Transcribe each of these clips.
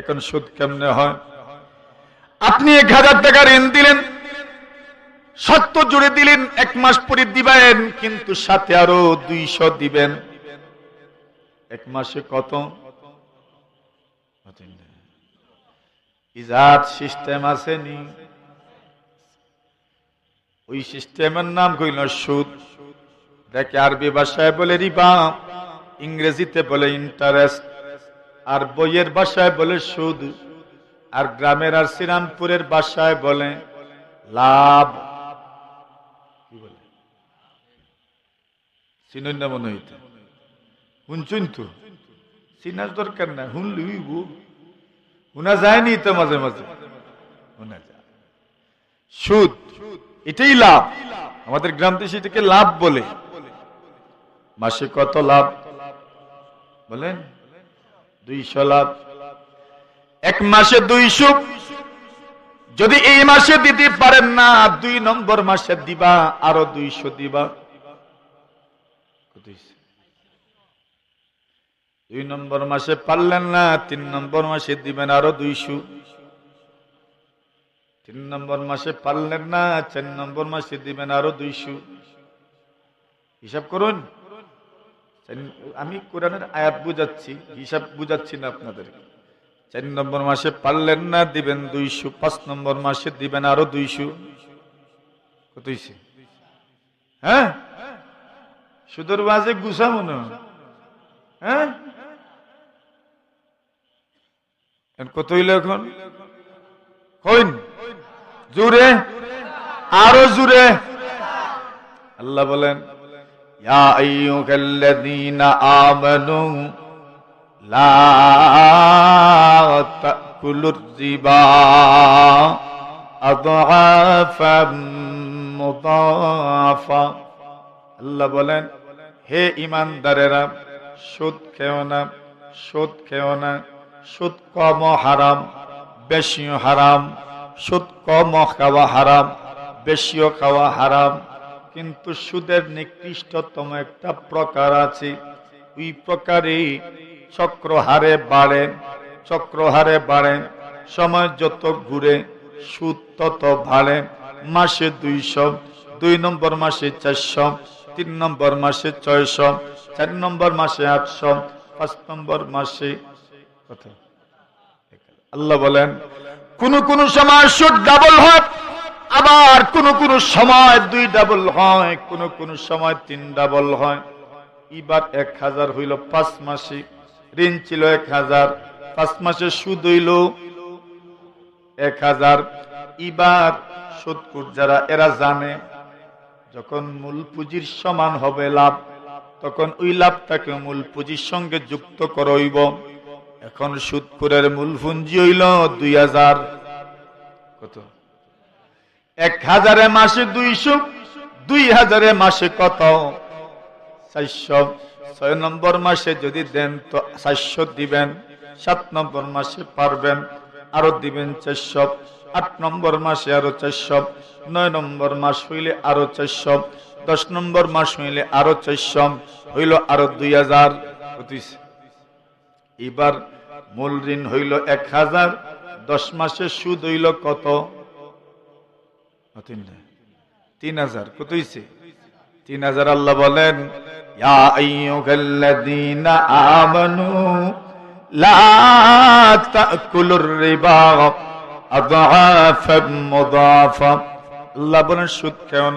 এখন সুদ কেমনে হয়? আপনি এক হাজার টাকা ঋণ দিলেন সত্য জুড়ে দিলেন, এক মাস পরে দিবেন, কিন্তু সাথে আরও দুইশো দিবেন। এক মাসে কত? ইজাত সিস্টেম আছে নি ওই সিস্টেমের নাম কইল সুদ। দেখে আরবি ভাষায় বলে রিবা, ইংরেজিতে বলে ইন্টারেস্ট আর বইয়ের বাসায় বলে সুদ, আর গ্রামের আর শ্রীরামপুরের বাসায় বলে লাভ। দরকার না যায়নি মাঝে মাঝে? যায়। সুদ, এটাই লাভ। আমাদের গ্রাম লাভ বলে। মাসে কত লাভ? বলেন। দুইশো লাভ এক মাসে দুইশো যদি এই মাসে দিতে পারেন না, দুই নম্বর মাসে দিবা, আরও দুইশো দিবা। দুই নম্বর মাসে পারলেন না, তিন নম্বর মাসে দিবেন আরও দুইশো। তিন নম্বর মাসে পারলেন না, চার নম্বর মাসে দিবেন আরও দুইশো। হিসাব করুন। আমি কোরআনের আয়াত বুঝাচ্ছি, হিসাব বুঝাচ্ছি না আপনাদের চার নম্বর মাসে পারলেন না, দিবেন দুইশো, পাঁচ নম্বর মাসে দিবেন আরও দুইশো। কত হ্যাঁ? সুদর বাজে গুছা মনে হয়। কত হইল এখন? কইন? জুড়ে আরও জুড়ে আল্লাহ বলেন ইয়া আইয়ুহাল্লাযীনা আমানু লা তাকুলুর রিবা আদআফাম মুদাফা আল্লাহ বলেন, হে ইমানদারেরা, সুদ খেও না, সুদ খেও না, সুদ কম হারাম, বেশিও হারাম, সুদ কম খাওয়া হারাম, বেশিও খাওয়া হারাম কিন্তু সুদের নিকৃষ্টতম একটা প্রকার আছে। ওই প্রকারে চক্রহারে বাড়ে চক্রহারে বাড়ে। সময় যত ঘুরে, সুদ তত বাড়ে। মাসে দুইশো, দুই নম্বর মাসে চারশো, তিন নম্বর মাসে ছয়শো, চার নম্বর মাসে আটশো, পাঁচ নম্বর মাসে আল্লাহ বলেন, কোন কোন সময় সুদ ডাবল হয় আবার কোন কোন সময় দুই ডাবল হয়, কোন কোন সময় তিন ডাবল হয়। এবার এক হাজার হইল পাঁচ মাসে, ঋণ ছিল এক হাজার, পাঁচ মাসে সুদ হইল এক হাজার। এবার সুদকুর যারা, এরা জানে, যখন মূল পুঁজির সমান হবে লাভ, তখন ওই লাভটাকে মূল পুঁজির সঙ্গে যুক্ত করইব। এখন সুদপুরের মূল পুঞ্জি হইল দুই হাজার। কত? এক হাজারে মাসে দুইশো, দুই হাজারে মাসে কত? চারশো। ছয় নম্বর মাসে যদি দেন তো চারশো দিবেন, সাত নম্বর মাসে পারবেন, আরও দিবেন চারশো। আট নম্বর মাসে আরও চারশো। নয় নম্বর মাস হইলে আরও চারশো। দশ নম্বর মাস হইলে আরও চারশো। হইল আরও দুই হাজার। পঁচিশ। এবার মূল ঋণ হইল এক হাজার। দশ মাসের সুদ হইল কত? তিন হাজার, কত হইছে? তিন হাজার আল্লাহ বলেন আমানু লা সুদ খেও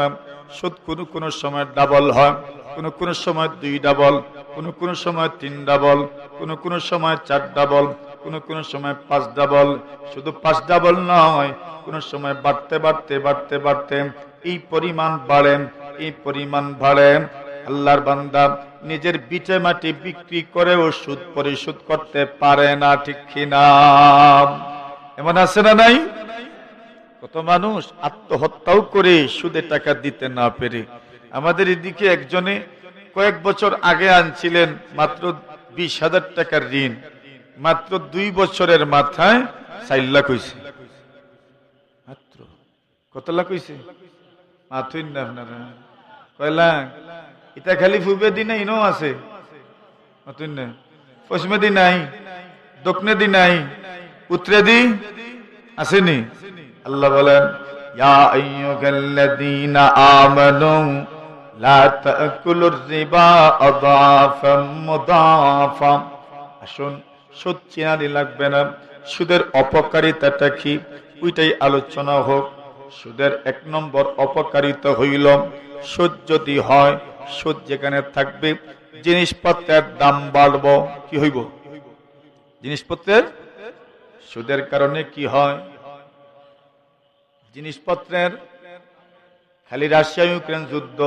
সুদ কোন কোন সময় ডাবল হয়, কোন কোন সময় দুই ডাবল কোন কোন সময় তিন ডাবল কোন কোন সময় চার ডাবল কোন কোন সময় পাঁচ ডাবল শুধু পাঁচ ডাবল নয়, কোন সময় বাড়তে বাড়তে বাড়তে বাড়তে এই পরিমাণ বাড়ে, এই পরিমাণ বাড়ে। আল্লাহর বান্দা নিজের বিটে মাটি বিক্রি করেও সুদ পরিশোধ করতে পারে না, ঠিক কিনা? এমন আছে না নাই? কত মানুষ আত্মহত্যাও করে সুদে টাকা দিতে না পেরে। আমাদের এদিকে একজনে কয়েক বছর আগে আনছিলেন মাত্র বিশ হাজার টাকার ঋণ। মাত্র দুই বছরের মাথায় লাখ হয়েছে মাত্র? কত লাখ হয়েছে মাথুই না আপনারা? কয় লাখ? এটা খালি ফুবে দিনে ইনো আছে। মাথুই না? পশ্চিমে দি নাই, দক্ষিণে দি নাই উতরে দি আসেনি। আল্লাহ বলেন, ইয়া আইয়ুহাল্লাযীনা আমানু, লা তাকুলুর রিবা আদাফাম মুদাফা আসুন সুদ চিনারি লাগবে না। সুদের অপকারিতাটা কি? ওইটাই আলোচনা হোক। সুদের এক নম্বর অপকারিতা হইল, সুদ যদি হয়, সুদ যেখানে থাকবে, জিনিসপত্রের দাম বাড়ব, কি হইব? জিনিসপত্রের? সুদের কারণে কি হয়? জিনিসপত্রের খালি রাশিয়া ইউক্রেন যুদ্ধ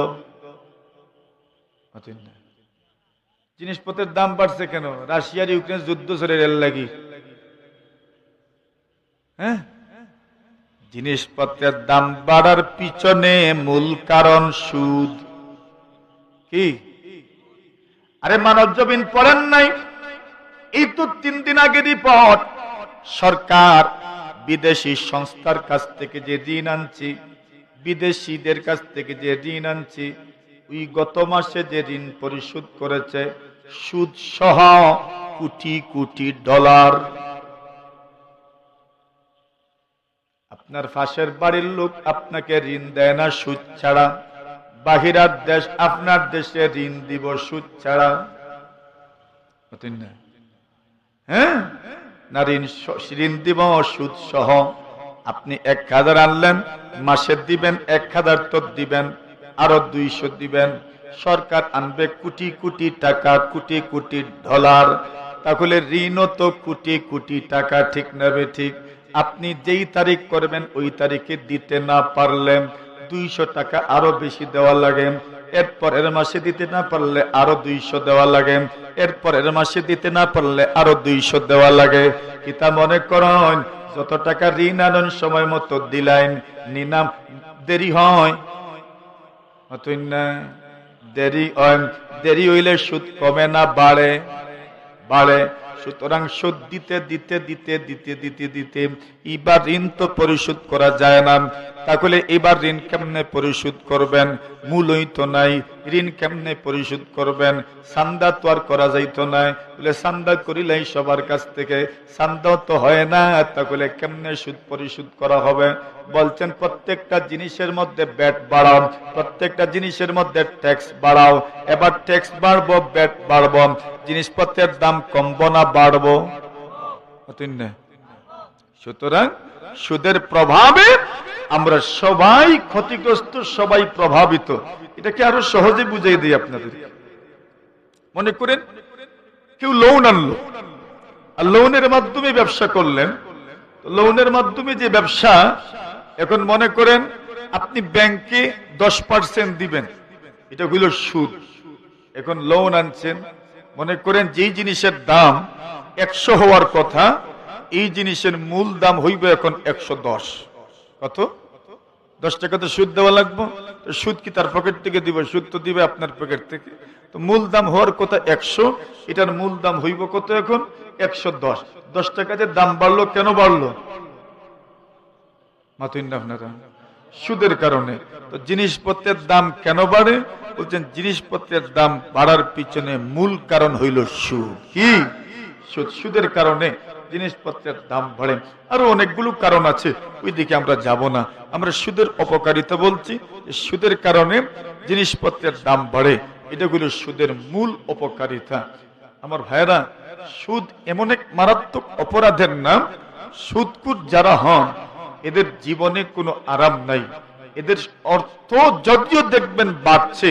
জিনিসপত্রের দাম বাড়ছে কেন? রাশিয়ার ইউক্রেন যুদ্ধ চলে রেল লাগি। হ্যাঁ? জিনিসপত্রের দাম বাড়ার পিছনে মূল কারণ সুদ। কি? আরে মানব জমিন পড়েন নাই। এই তো তিন দিন আগে রিপোর্ট। সরকার বিদেশি সংস্থার কাছ থেকে যে ঋণ আনছি, বিদেশিদের কাছ থেকে যে ঋণ আনছি, ওই গত মাসে যে ঋণ পরিশোধ করেছে সুদ সহ কোটি কোটি ডলার। আপনার ফাঁসের বাড়ির লোক আপনাকে ঋণ দেয় না সুদ ছাড়া। বাহিরার দেশ আপনার দেশে ঋণ দিব সুদ ছাড়া। হ্যাঁ? না ঋণ ঋণ দিব সুদ সহ। আপনি এক হাজার আনলেন, মাসে দিবেন, এক হাজার তো দিবেন, আরও দুইশো দিবেন। সরকার আনবে কোটি কোটি টাকা, কোটি কোটি ডলার। তাহলে ঋণও তো কোটি কোটি টাকা, ঠিক নেবে ঠিক? আপনি যেই তারিখ করবেন, ওই তারিখে দিতে না পারলে দুইশো টাকা আরও বেশি দেওয়া লাগে। এরপরের মাসে দিতে না পারলে আরও দুইশো দেওয়া লাগে। এরপরের মাসে দিতে না পারলে আরও দুইশো দেওয়া লাগে। কিতা মনে করেন, যত টাকা ঋণ আনন, সময় মতো দিলাইন নিনাম দেরি হয়। না। দেরি দেরি হইলে সুদ কমে না, বাড়ে বাড়ে। সুতরাং সুদ দিতে দিতে দিতে দিতে দিতে দিতে ইবার ঋণ তো পরিশোধ করা যায় না। তাহলে এবার ঋণ কেমনে পরিশোধ করবেন? মূলই তো নাই। ঋণ কেমনে পরিশোধ করবেন? সান্দা তো আর করা যাইতো নাই বলে সান্দা করিলেই সবার কাছ থেকে। সান্দাও তো হয় না, তাহলে কেমনে সুদ পরিশোধ করা হবে? বলছেন, প্রত্যেকটা জিনিসের মধ্যে ব্যাট বাড়াও। প্রত্যেকটা জিনিসের মধ্যে ট্যাক্স বাড়াও। এবার ট্যাক্স বাড়বো, ব্যাট বাড়বো। জিনিসপত্রের দাম কমবো না, বাড়বো? সুতরাং সুদের প্রভাবে আমরা সবাই ক্ষতিগ্রস্ত, সবাই প্রভাবিত। এটাকে আরও সহজে বুঝিয়ে দিই আপনাদের। মনে করেন, কেউ লোন আনলো। আর লোনের মাধ্যমে ব্যবসা করলেন। লোনের মাধ্যমে যে ব্যবসা, এখন মনে করেন আপনি ব্যাংকে দশ পার্সেন্ট দিবেন। এটা হইল সুদ। এখন লোন আনছেন। মনে করেন যেই জিনিসের দাম একশো হওয়ার কথা এই জিনিসের মূল দাম হইবে এখন একশো দশ। কত? দশ টাকা তো সুদ দেওয়া লাগবো। সুদ কি তার পকেট থেকে দিবে? সুদ তো দিবে আপনার পকেট থেকে। তো মূল দাম হওয়ার কথা একশো। এটার মূল দাম হইব কত এখন? একশো দশ। দশ টাকাতে দাম বাড়লো, কেন বাড়লো? সুদের কারণে। তো জিনিসপত্রের দাম কেন বাড়ে? বলছেন, জিনিসপত্রের দাম বাড়ার পিছনে মূল কারণ হইল সুদ। কি? সুদ। সুদের কারণে জিনিসপত্রের দাম বাড়ে। আরও অনেকগুলো কারণ আছে ওই দিকে আমরা যাব না। আমরা সুদের অপকারিতা বলছি সুদের কারণে জিনিসপত্রের দাম বাড়ে। এটা হলো সুদের মূল অপকারিতা। আমার ভাইরা সুদ এমন এক মারাত্মক অপরাধের নাম সুদকুট যারা হন, এদের জীবনে কোনো আরাম নাই। এদের অর্থ যদিও দেখবেন বাড়ছে,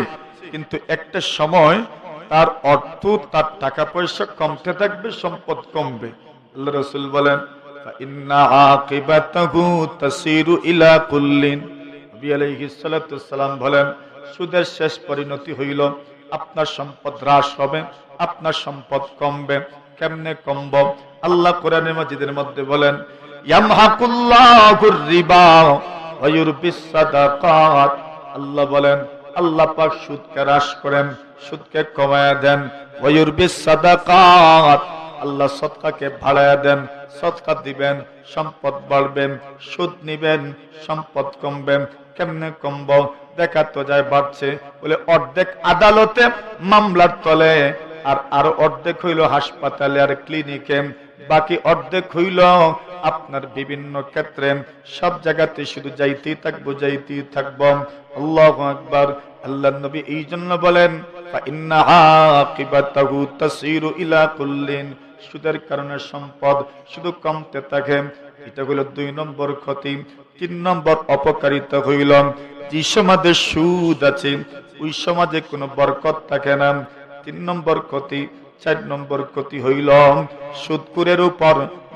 কিন্তু একটা সময় তার অর্থ তার টাকা পয়সা কমতে থাকবে, সম্পদ কমবে। আল্লাহ রসুল বলেন বলেন, সুদের শেষ পরিণতি হইল, আপনার সম্পদ হ্রাস হবে, আপনার সম্পদ কমবে। কেমনে কমব? আল্লাহ কোরআনের মসজিদের মধ্যে বলেন আল্লাহ বলেন, আল্লাহ পাক সুদকে হ্রাস করেন, সুদকে কমায়া দেন। আল্লাহ সৎকাকে ভাড়ায় দেন, সৎকা দিবেন, সম্পদ বাড়বেন, সুদ নিবেন, সম্পদ কমবেন, কেমনে কমব? দেখা তো যায় বাড়ছে, বলে অর্ধেক আদালতে মামলার তলে, আর আরও অর্ধেক হইল হাসপাতালে আর ক্লিনিকে, বাকি অর্ধেক হইল আপনার বিভিন্ন ক্ষেত্রে, সব জায়গাতে শুধু যাইতেই থাকব যাইতেই থাকব। আল্লাহ একবার আল্লাহ নবী এই জন্য বলেন ইলা কুল্লিন। সুদের কারণে সম্পদ শুধু কমতে থাকে। এটা হলো দুই নম্বর ক্ষতি। তিন নম্বর অপকারিতা হইল, যে সমাজে সুদ আছে, ওই সমাজে কোনো বরকত থাকে না। তিন নম্বর ক্ষতি, চার নম্বর ক্ষতি হইল সুদকুরের উপর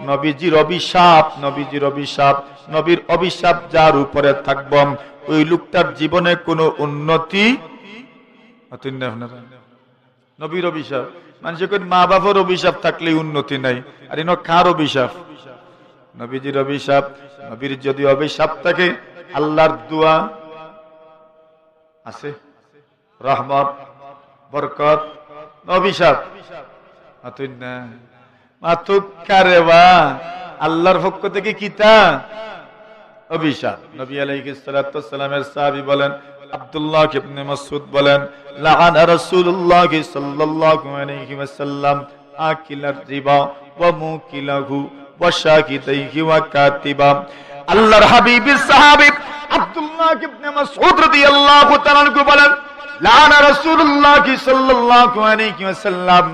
নবীজির অভিশাপ নবীজির অভিশাপ, নবীর অভিশাপ যার উপরে থাকব। ওই লোকটার জীবনে কোনো উন্নতি? নবীর অভিশাপ। মানুষের মা বাবার অভিশাপ থাকলে উন্নতি নাই। আর ইনো কার অভিশাপ। নবীজির অভিশাপ, নবীর যদি অভিশাপ থাকে, আল্লাহর দোয়া আছে। রহমত, বরকত, অভিশাপ। আল্লাহর পক্ষ থেকে কিতা অভিশাপ। নবী আলাইহিস সাহাবী বলেন আব্দুল্লাহ ইবনে মাসউদ বলেন, লাআনা রাসূলুল্লাহ সাল্লাল্লাহু আলাইহি ওয়াসাল্লাম আকিলার রিবা ওয়া মুকিলাহু ওয়া ওয়া কাতিবা। আল্লাহর হাবিবের সাহাবী আব্দুল্লাহ ইবনে মাসউদ রাদিয়াল্লাহু বলেন, লাআনা রাসূলুল্লাহ সাল্লাল্লাহু আলাইহি ওয়াসাল্লাম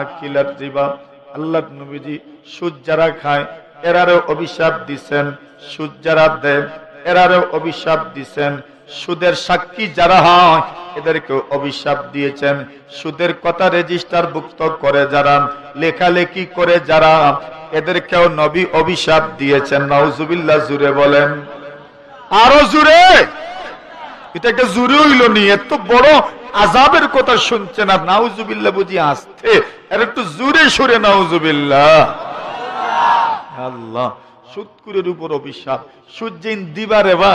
আকিলার রিবা। আল্লাহর নবীজি সুদ যারা খায়, এরারও অভিশাপ দিছেন সুদ যারা দেয়, এরারও অভিশাপ দিছেন সুদের সাক্ষী যারা হয়, এদেরকে অভিশাপ দিয়েছেন। সুদের কথা রেজিস্টার ভুক্ত করে যারা, লেখালেখি করে যারা, এদেরকেও নবী অভিশাপ দিয়েছেন। নাউজুবিল্লাহ, জুড়ে বলেন। আরও জুড়ে! এটা একটা জুড়ে হইল নি, এত বড় আজাবের কথা শুনছে না নাউজুবিল্লাহ বুঝি আসতে আর একটু জুড়ে সুরে নাউজুবিল্লাহ। আল্লাহ। সুদকুরের উপর অভিশাপ, সুদ যেন দিবারে বা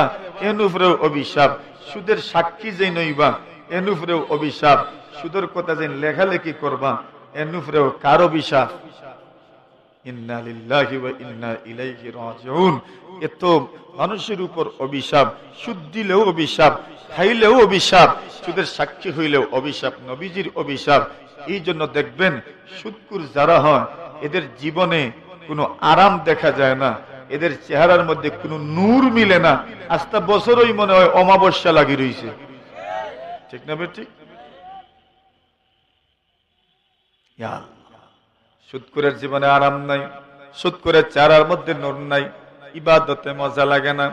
এন উপরেও অভিশাপ, সুদের সাক্ষী যে নইবা এন উপরেও অভিশাপ, সুদের কথা যেন লেখালেখি করবা এন উপরেও কার অভিশাপ? এত মানুষের উপর অভিশাপ, সুদ দিলেও অভিশাপ, খাইলেও অভিশাপ, সুদের সাক্ষী হইলেও অভিশাপ, নবীজির অভিশাপ এই জন্য দেখবেন সুদকুর যারা হয়, এদের জীবনে কোনো আরাম দেখা যায় না। এদের চেহারার মধ্যে কোনো নূর মিলে না। আস্তা বছরই মনে হয় অমাবস্যা লাগি রইছে। ঠিক না ঠিক। সুদকুরের জীবনে আরাম নাই। সুদকুরের চেহারার মধ্যে নূর নাই। ইবাদতে মজা লাগে না।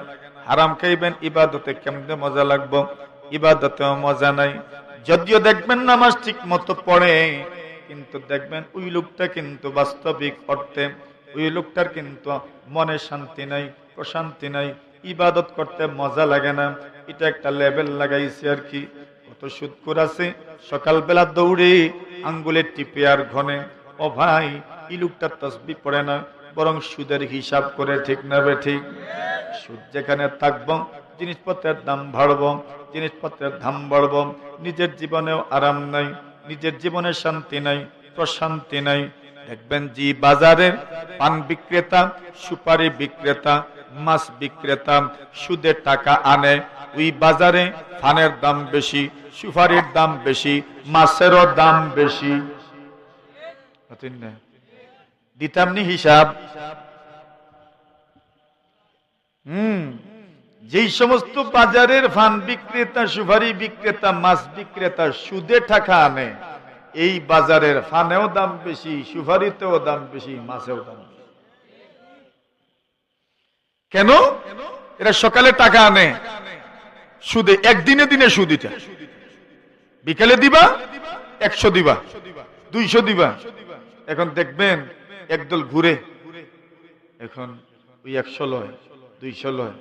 হারাম খাইবেন, ইবাদতে কেমনে মজা লাগবো? ইবাদতেও মজা নাই। যদিও দেখবেন নামাজ ঠিক মতো পড়ে, কিন্তু দেখবেন ওই লোকটা কিন্তু বাস্তবিক অর্থে ওই লোকটার কিন্তু মনে শান্তি নাই, প্রশান্তি নাই, ইবাদত করতে মজা লাগে না। এটা একটা লেভেল লাগাইছে আর কি। কত সুদকুর আছে। সকালবেলা দৌড়ে আঙ্গুলের টিপে আর ঘনে, ও ভাই, এই লোকটা তসবি পড়ে না, বরং সুদের হিসাব করে ঠিক না বে ঠিক। সুদ যেখানে থাকব, জিনিসপত্রের দাম বাড়ব, জিনিসপত্রের দাম বাড়ব। নিজের জীবনেও আরাম নাই, নিজের জীবনে শান্তি নাই, প্রশান্তি নাই দেখবেন জি বাজারে পান বিক্রেতা, সুপারি বিক্রেতা, মাছ বিক্রেতা সুদের টাকা আনে। ওই বাজারে ফানের দাম বেশি, সুপারির দাম বেশি, মাছেরও দাম বেশি। দিতামনি হিসাব? হুম। যেই সমস্ত বাজারের ফান বিক্রেতা, সুপারি বিক্রেতা, মাছ বিক্রেতা সুদে টাকা আনে। এই বাজারের ফানেও দাম বেশি, সুপারিতেও দাম বেশি, মাছেও দাম বেশি। কেন? এরা সকালে টাকা আনে, সুদে, একদিনে দিনে সুদ এটা। বিকালে দিবা, একশো দিবা, দুইশো দিবা। এখন দেখবেন, একদল ঘুরে, এখন ওই একশো লয়, দুইশো লয়।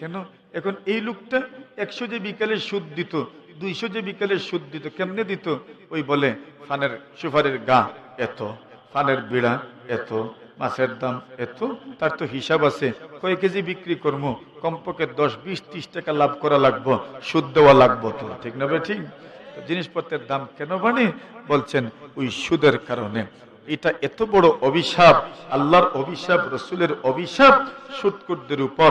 কেন? এখন এই লোকটা একশো যে বিকালে সুদ দিত দুইশো যে বিকালে সুদ দিত, কেমনে দিত? ওই বলে, ফানের সুপারির গা এত, ফানের বিড়া এত, মাছের দাম এত, তার তো হিসাব আছে। কয় কেজি বিক্রি করব কমপক্ষে দশ, বিশ, ত্রিশ টাকা লাভ করা লাগবো, সুদ দেওয়া লাগবো তো, ঠিক না ঠিক? জিনিসপত্রের দাম কেন বাড়ে? বলছেন, ওই সুদের কারণে। এটা এত বড় অভিশাপ, আল্লাহর অভিশাপ, রসুলের অভিশাপ সুদকুরদের উপর।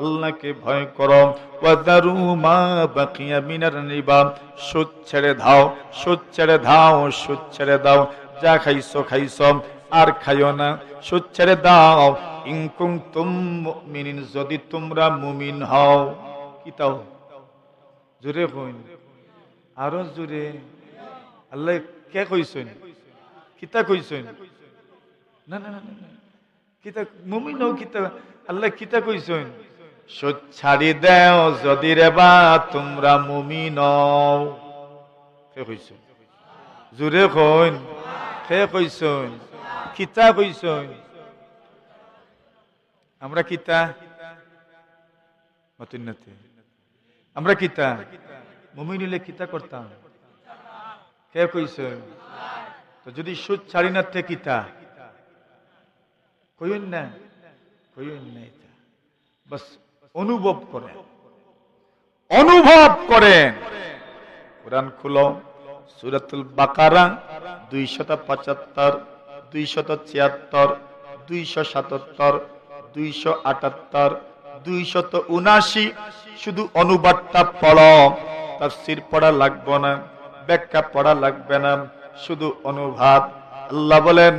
আল্লাহকে ভয় করো। মা বাকিয়া মিনার রিবা। সুদ ছেড়ে দাও, সুদ ছেড়ে দাও, সুদ ছেড়ে দাও। যা খাইছো খাইছো, আর খাইও না। সুদ ছেড়ে দাও। ইনকুম তুম মুমিনিন, যদি তোমরা মুমিন হও। কি তাও? জোরে কইন আরও জোরে। আল্লাহ কে কইছেন? কিতা কইছেন? না না না না। কিতা মুমিন হও কিতা আল্লাহ কিতা কইছেন? সুদ ছাড়ি দেও, যদি রে বা তোমরা মুমিন হও। কে কইছেন জোরে কইন কে কইছেন কিতা কইছেন? আমরা কিতা? মতিন্নতে। আমরা কিতা? মুমিন হইলে কিতা করতাম? কে কইছে তো যদি সুদ ছাড়ি না থে কিতা? কইন না? কইন না এটা। বাস অনুভব করেন। অনুভব করেন। কোরআন খুলো, সুরাতুল বাকারা, দুইশত পঁচাত্তর, দুইশত ছিয়াত্তর দুইশো সাতাত্তর দুইশো আটাত্তর, দুইশত উনাশি, শুধু অনুবাদটা পড়ো। তাফসির পড়া লাগবে না, ব্যাখ্যা পড়া লাগবে না, শুধু অনুবাদ। আল্লাহ বলেন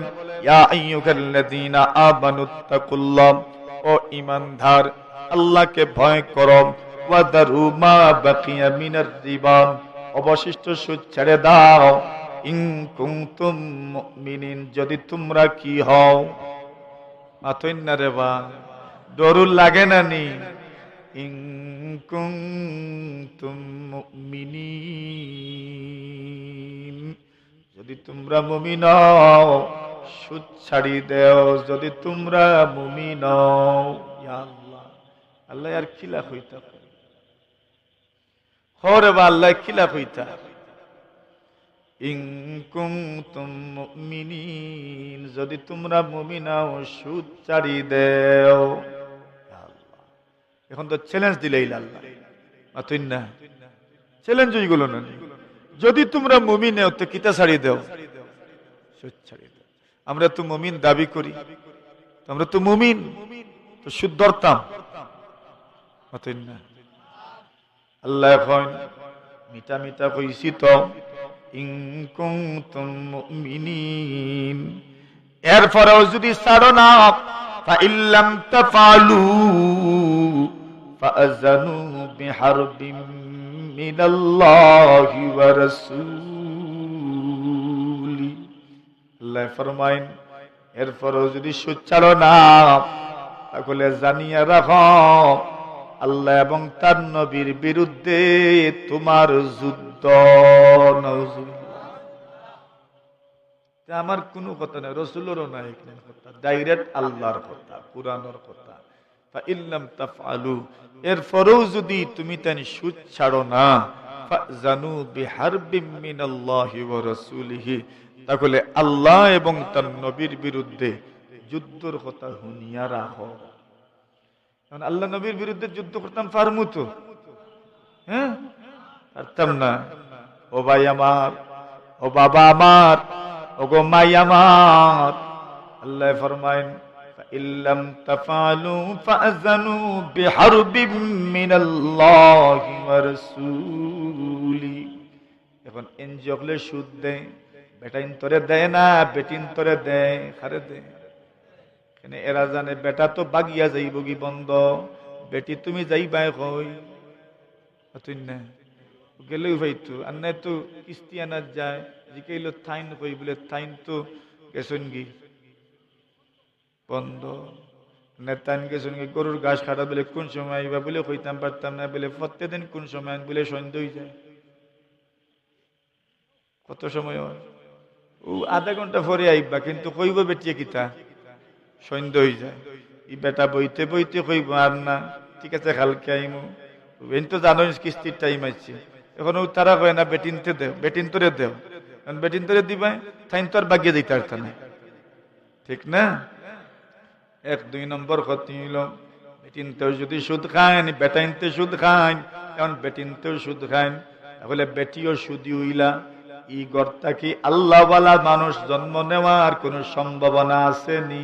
ও ঈমানদার আল্লাহকে ভয় করো। ওয়াদারু মা বাকিয়া মিনার রিবা অবশিষ্ট সুদ ছেড়ে দাও। যদি তোমরা কি হও। রে বা লাগে না নি? যদি তোমরা মুমিন সুদ ছাড়ি দেও। যদি তোমরা মুমিন ইয়া আল্লাহ আর খিলাফ হইতা হরে বা আল্লাহ খিলাফ হইতা যদি তোমরা মুমিন হও সুদ ছাড়ি দেও। এখন তো চ্যালেঞ্জ দিলেই আল্লাহ মাতুন না। চ্যালেঞ্জ ওইগুলো না। যদি তোমরা মুমিন নেও তো কিতা ছাড়িয়ে দেও? সুদ ছাড়িয়ে দেও। আমরা তো মুমিন দাবি করি। আমরা তো মুমিন। তো সুদ ধরতাম। মাতুন না আল্লাহ এখন মিটা মিটা কইছি তো ইন কুনতুম মুমিনিন। এরপরেও যদি ছাড়ো না, ফাইল্লাম তাফালু, ফাআযানু বিহারবিম এরপরেও যদি ছাড়ো না, তাহলে জানিয়ে রাখো আল্লাহ এবং তার নবীর বিরুদ্ধে তোমার যুদ্ধ। আমার কোনো কথা নাই কথা, ডাইরেক্ট আল্লাহর কথা, কোরআনের কথা। তাহলে আল্লাহ এবং তার নবীর বিরুদ্ধে যুদ্ধর কথা হুনিয়া রাখো। এখন আল্লাহ নবীর বিরুদ্ধে যুদ্ধ করতাম পারমু তো। হ্যাঁ? পারতাম না। ও ভাই আমার, ও বাবা আমার, ও গো মাই আমার। আল্লাহ ফরমাইন ইল্লাম তাফালু ফাযানু বিহারবিম মিনাল্লাহি ওয়া রাসূলি। এখন এনজি হলে সুদ দেয়, বেটাইন তোরে দেয় না, বেটিন তোরে দেয় খারে দেয়? এরা জানে, বেটা, তো বাগিয়া যাইব কি বন্ধ। বেটি, তুমি যাইবাই কই? না। গেলেও ভাইতো আর নাই তো কিস্তি আনার যায় জিকাইলো থাইন কই বলে থাইন তো গেছন গি বন্ধ। নেতান গেছন গি গরুর ঘাস খাটা বলে কোন সময় আইবা বলে, কইতাম পারতাম না বলে প্রত্যেকদিন কোন সময় বলে, সন্ধ্যা হয়ে যায়। কত সময় ও, আধা ঘণ্টা পরে আইবা কিন্তু কইব বেটিয়ে কিতা? সন্ধ্যা হয়ে যায়। ই বেটা বইতে বইতে কইব আর না, ঠিক আছে কালকে আইমু বেন তো জানো কিস্তির টাইম আছে এখন তারা কয় না, বেটিনতে দেও বেটিন তোরে দেও। কারণ বেটিন তোরে দিবা থাইন তো আর বাগিয়ে দিতে পারত না ঠিক না? এক, দুই নম্বর ক্ষতি হইল বেটিনতেও যদি সুদ খান বেটাইনতে সুদ খান এখন বেটিনতেও সুদ খান তাহলে বেটিও সুদি উইলা ই গর্তা কি আল্লাহওয়ালা মানুষ জন্ম নেওয়ার কোন সম্ভাবনা আছে নি?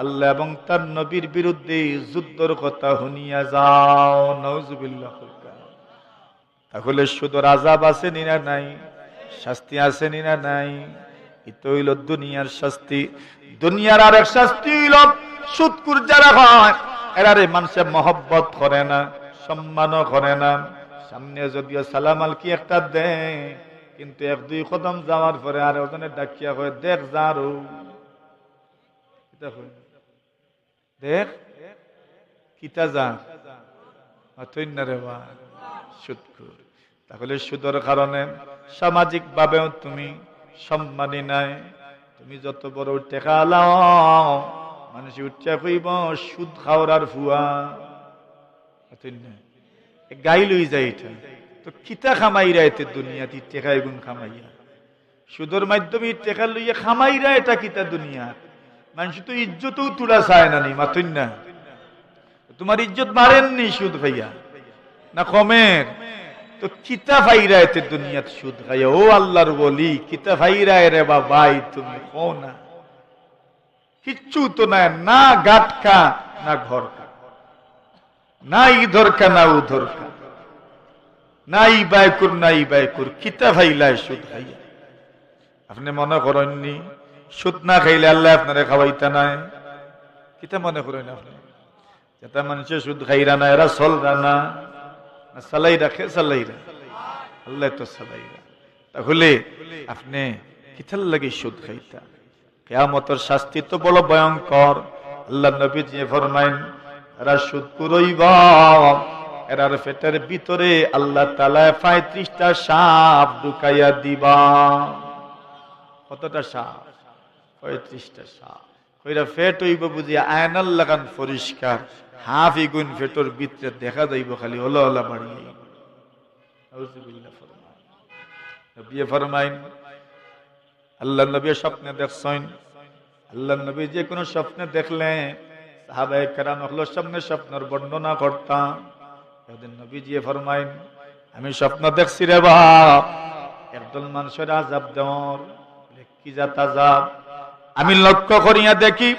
আল্লাহ এবং তার নবীর বিরুদ্ধে যুদ্ধর কথা শুনিয়া যাও নজুবিল্লাহ তাহলে শুধু রাজাব আছে নিনা নাই? শাস্তি আছে নিনা নাই? ইতো হইল দুনিয়ার শাস্তি। দুনিয়ার আরেক শাস্তি হইল সুৎকুর যারা হয় এরারে মানুষের মহব্বত করে না, সম্মানও করে না। সামনে যদিও সালাম আল কি একটা দেয় কিন্তু এক দুই কদম যাওয়ার পরে আর ওখানে ডাকিয়া হয় দেখ যারো দেখ, কিতা যা বা তাহলে সুদর কারণে সামাজিক ভাবেও তুমি সম্মানী নাই। তুমি যত বড় টেকা লাও, মানুষ উচ্চা কইব, সুদ খাওয়ার ফুয়া গাই লই যায় এটা। তো কিতা খামাইরা এতে দুনিয়াতে টেকা এগুন খামাইয়া? সুদর মাধ্যমে টেকা লইয়া খামাইরা এটা কিতা দুনিয়া? মানুষ তো ইজ্জতও তুলা চায় না নি, মাতুন না। তোমার ইজ্জত মারেননি সুদ ভাইয়া, না কমের? তো কিতা ফাইরা এতে দুনিয়াত সুদ খাইয়া? ও আল্লাহর বলি কিতা ফাইরা রে বা ভাই তুমি ও না। কিচ্ছু তো নাই, না গাটকা না ঘর না ইধর কা না উধর কা না ই বাইকুর, না ই কিতা ফাইলায় সুদ খাইয়া? আপনি মনে করেননি সুদ না খাইলে আল্লাহ আপনারা খাওয়াইতা নাই। কিতা মনে করেন আপনি? যেটা মানুষের সুদ খাইরা না, এরা চলরা না। না সালাই রাখে সালাইরা আল্লাহ তো সালাইরা তাহলে আপনি কিথার লাগে সুদ খাইতা? কেয়ামতের শাস্তি তো বড় ভয়ঙ্কর। আল্লাহ নবী যে ফরমাইন, এরা সুদ কুরইব এরার পেটের ভিতরে আল্লাহ তালা পঁয়ত্রিশটা সাপ ঢুকাইয়া দিবা। কতটা সাপ? পঁয়ত্রিশটা সাপ। কইরা ফেট হইব বুঝি আয়নাল লাগান পরিষ্কার। হাফ ইগুন ফেটোর ভিতরে দেখা যাইব খালি হলো হলা বাড়িয়ে। নবিয়ে ফরমাইন আল্লাহ নবী স্বপ্নে দেখছেন। আল্লাহ নবী যে কোনো স্বপ্নে দেখলে সাহাবায়ে কেরাম হলো সামনে স্বপ্নের বর্ণনা করতাম। একদিন নবী জিয়ে ফরমাইন, আমি স্বপ্ন দেখছি রে বাপ, একদল মানুষের আজাব দেওয়ার কি জাত আজাব আমি লক্ষ্য করিয়া দেখি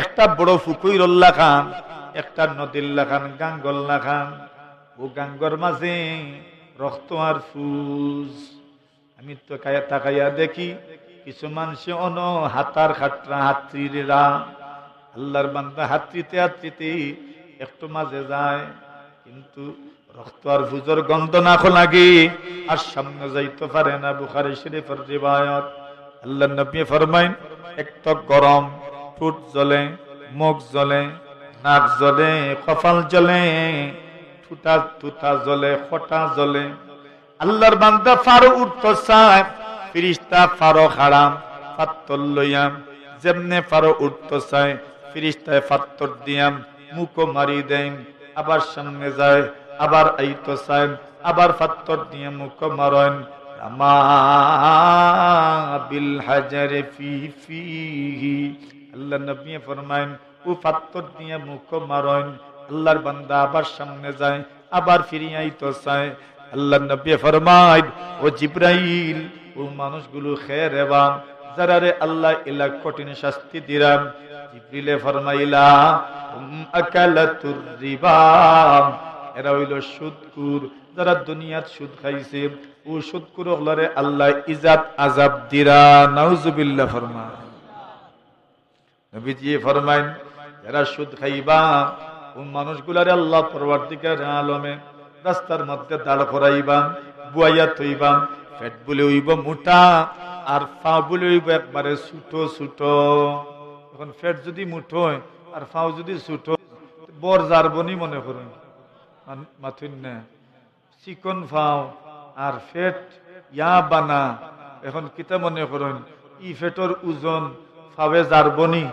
একটা বড় ফুকুইরল্লা খান, একটা নদীল্লা খান গাঙ্গল্লা খান। ও গাঙ্গর মাঝে রক্ত আর ফুজ আমি তো তাকাইয়া দেখি কিছু মানুষে অন হাতার খাটরা হাত্রীরা। আল্লাহর বান্দা হাত্রিতে হাত্রিতে একটু মাঝে যায়, কিন্তু রক্ত আর ফুজর গন্ধ না লাগে আর সামনে যাইতে পারে না। বুখারি শরীফের রিবায়ত। আল্লাহ নবী ফরমাইন একটু গরম, ঠোঁট জ্বলে, মুখ জ্বলে, নাক জ্বলে, কপাল জ্বলে, ঠুটা টুটা জ্বলে ফটা জ্বলে। আল্লাহর বান্দা ফারো উঠতে চায় ফিরিস্তা ফারো খাড়াম ফাত্তর লইয়াম। যেমনে ফারো উঠতে চায় ফিরিস্তায় ফাত্তর দিয়াম মুখো মারি দেন আবার সামনে যায়, আবার আইতো চায় আবার ফাত্তর দিয়ে মুখ মারেন। বিল হাজার ফি ফিহি। আল্লাহ নবী ফরমাইন ও ফাত্তর দিয়ে মুখ মারেন আল্লাহর বান্দা আবার সামনে যায়, আবার ফিরিয়ে আইতো চায়। আল্লাহ নবী ফরমাইন ও জিব্রাইল, ও মানুষগুলো খের এবং যারা রে আল্লাহ ইলা কঠিন শাস্তি দিলাম জিব্রিলে ফরমাইলা এরা হইল সুদকুর, যারা দুনিয়াত সুদ খাইছে। ও সুদকুর হলরে আল্লাহ ইজাত আজাব দিরা, নাউজুবিল্লাহ ফরমান নবীজি ফরমাইন, যারা সুদ খাইবা ও মানুষগুলারে আল্লাহ পরবর্তীকার আলমে রাস্তার মধ্যে দাঁড় করাইবা বুয়াইয়া থইবা পেট বলে উইব মোটা আর ফা বলে হইব একবারে ছুটো ছুটো এখন পেট যদি মুঠো আর ফাও যদি ছুটো বর জারবনি মনে করুন। মাথুন না। চিকন ফাও আর ফেট, ইয়া বানা। এখন কিতা মনে করেন? ই ফেটর ওজন ফাবে জারবনি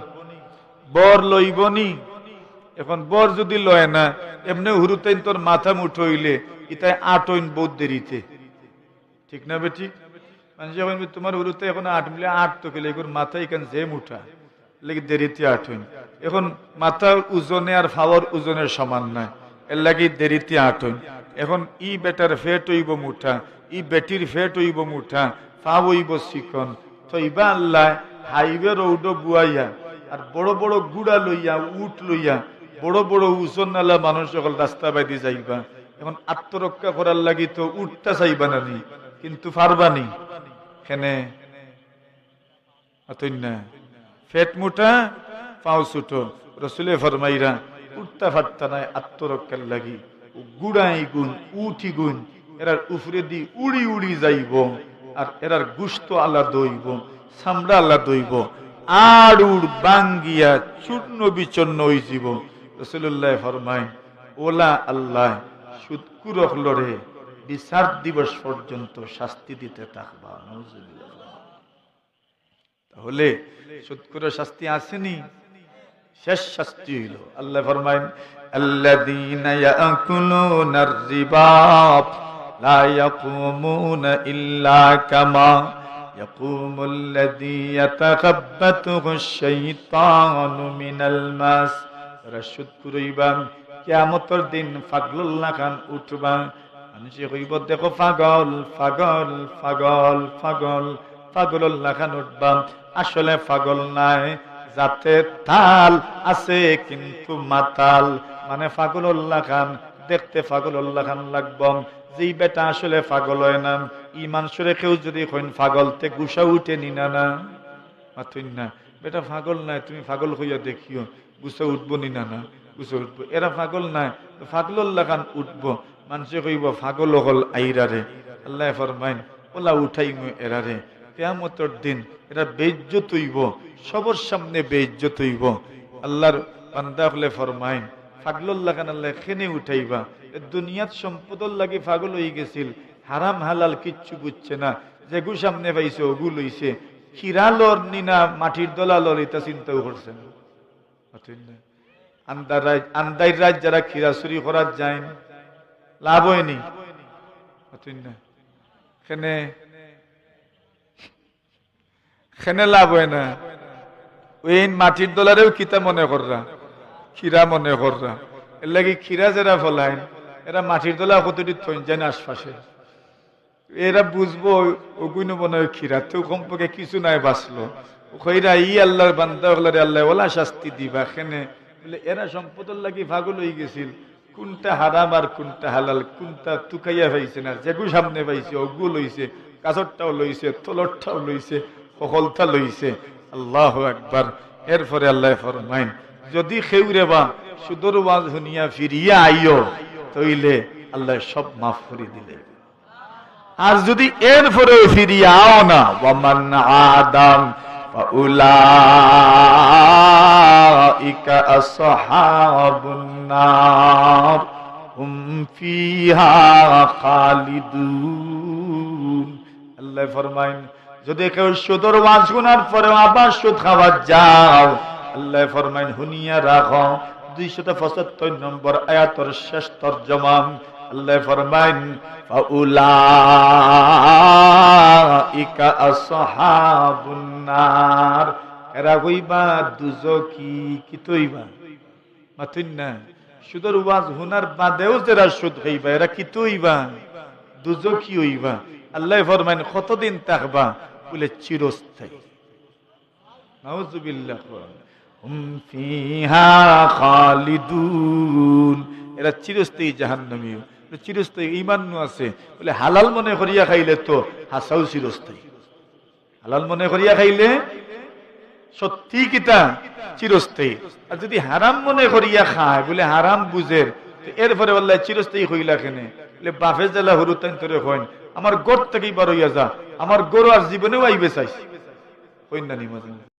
বর লইবনি। এখন বর যদি লয় না, এমনি হুরুতাইন তোর মাথা মুঠো হইলে, ইতাই আটইন বহুত দেরিতে। ঠিক না বে ঠিক এখন তোমার হুরুতে এখন আট মিলে আট তো খেলে এখন মাথা এখান যে মুঠা, লেগে দেরিতে আট হইন। এখন মাথার ওজনে আর ফাওয়ার ওজনের সমান নাই এর লাগি দেরিতে আট হইন। এখন ই বেটার ফেট হইব মুঠা, ই বেটির ফেট হইব মুঠা ফাও হইব চিকন তো ইবা আল্লাহ হাইওয়ে রৌড বুয়াইয়া, আর বড় বড় গুড়া লইয়া, উট লইয়া, বড় বড় ওজন নালা মানুষ সকল রাস্তা বাইদি যাইবা। এখন আত্মরক্ষা করার লাগি তো উঠটা চাইবা না নি, কিন্তু পারবানি অতই না। ফেট মুঠা, পাও ছুটো। রসুলে ফরমাইরা উঠতা ফাটতা নাই আত্মরক্ষার লাগি। গুড়াই গুণ, উঠি গুণ, এরার উফরে দি উড়ি উড়ি যাইব, আর এরার গুস্ত আল্লাহ দইব, সামড়া আল্লাহ দইব আড় উড় বাঙ্গিয়া চূর্ণ বিচন্ন হইজিব রসুল্লাহ ফরমাই ওলা আল্লাহ সুদকুরক লড়ে, বিচার দিবস পর্যন্ত শাস্তি দিতে থাকবা। তাহলে সুদকুরের শাস্তি আসেনি, শেষ শাস্তি হইল আল্লাহ ফরমাইন আল্লাযীনা ইয়াকুলুনা আর-রিবা লা ইয়াকুমুনা ইল্লা কামা يقوم الذي يتخبطه الشيطان من المس রসুদ কুরইবা কিয়ামতের দিন ফাগলুল্লাহ খান উঠবা মানুষে কইব দেখো পাগল পাগল পাগল পাগল পাগলুল্লাহ খান উঠবা আসলে পাগল নাই যাতে তাল আছে কিন্তু মাতাল মানে ফাগলুল্লাহ খান, দেখতে ফাগলুল্লাহ খান লাগব যেই বেটা আসলে পাগল হয় না ইমান সুরে কেউ যদি কইন পাগল তে গুসা উঠে নিনা না মাথুন না, বেটা পাগল নাই, তুমি পাগল হইয়া দেখিও, গুসা উঠবো নিনা না গুসা উঠবো। এরা পাগল নাই ফাগলুল্লাহ খান উঠবো, মানুষে কইব পাগল হল আইরারে আল্লাহ ফরমাইন, ওলা উঠাই এরারে কেয়ামতর দিন এরা বেজ্জত হইব, সবার সামনে বেজ্জত হইব। আল্লাহর বান্দা হলে ফরমাইন ফাগলুল্লাহ খান আল্লাহ খেনে উঠাইবা? দুনিয়াত সম্পদর লাগি পাগল হয়ে গেছিল। হারাম হালাল কিচ্ছু বুঝছে না। যেগু সামনে পাইছে, ওগু লইছে। খিরালর নিনা মাটির দলালর এটা চিন্তাও করছে না। আন্দার রাজ আন্দাই রাজ যারা খিরা চুরি করার যায় লাভ হয়নি অতএব না। এখানে এখানে লাভ হয় না। ওই মাটির দলারেও কিতা মনে কররা? খিরা মনে কররা এর লাগি খিরা যারা ফলাইন, এরা মাটির দলা কতটি থইন যায় না আশপাশে। এরা বুঝব ওগুলো মনে খিরা তো কমপক্ষে কিছু নাই বাঁচলো। কইরা ই আল্লাহর বান্দা হলারে আল্লাহ ওলা শাস্তি দিবা খেনে। বলে এরা সম্পদের লাগি পাগল হয়ে গেছিল। কোনটা হারাম আর কোনটা হালাল, কোনটা তুকাইয়া পাইছে না। যেগু সামনে পাইছে অগু লইছে কাছরটাও লইছে, তলরটাও লইছে সকলটা লইছে। আল্লাহ একবার এরপরে আল্লাহ ফরমাইন যদি খেউরে বা সুদর ওয়াজ শুনিয়া ফিরিয়া আইও, তইলে আল্লাহ সব মাফ করে দিলে। আর যদি এরপরেও ফিরিয়ে আও না, ওয়ামান আদম যদি কেউ সুদর ওয়াজ শোনার পরেও আবার সুদ খাওয়া যাও আল্লাহ ফরমাইন, হুনিয়া রাখো দুইশত পঁচাত্তর নম্বর আয়াতর শেষ তর্জমা আল্লাহ ফরমাইন, ফাউলাইকা আসহাবুন নার। এরা কইবা দুজকি, কি তইবা মাথুন না। সুদর ওয়াজ হুনার বাদেও যারা সুদ খাইবা, এরা কি তইবা দুজকি হইবা। আল্লাহ ফরমাইন, কতদিন থাকবা? বলে চিরস্থায়ী। নাউজুবিল্লাহ খালিদুন। এরা চিরস্থায়ী জাহান্নামী। চিরস্থায়ী ইমান আছে। বলে হালাল মনে করিয়া খাইলে তো হাসাও চিরস্থায়ী। হালাল মনে করিয়া খাইলে সত্যি কিতা? চিরস্থায়ী। আর যদি হারাম মনে করিয়া খায়, বলে হারাম বুঝের এরপরে বললে চিরস্থায়ী হইলা কেনে? বলে বাফে জেলা হরুতান তোরে হইন আমার গোট থেকেই বার হইয়া যা। আমার গরু আর জীবনেও আইবে চাইছি হইন না নি মাঝে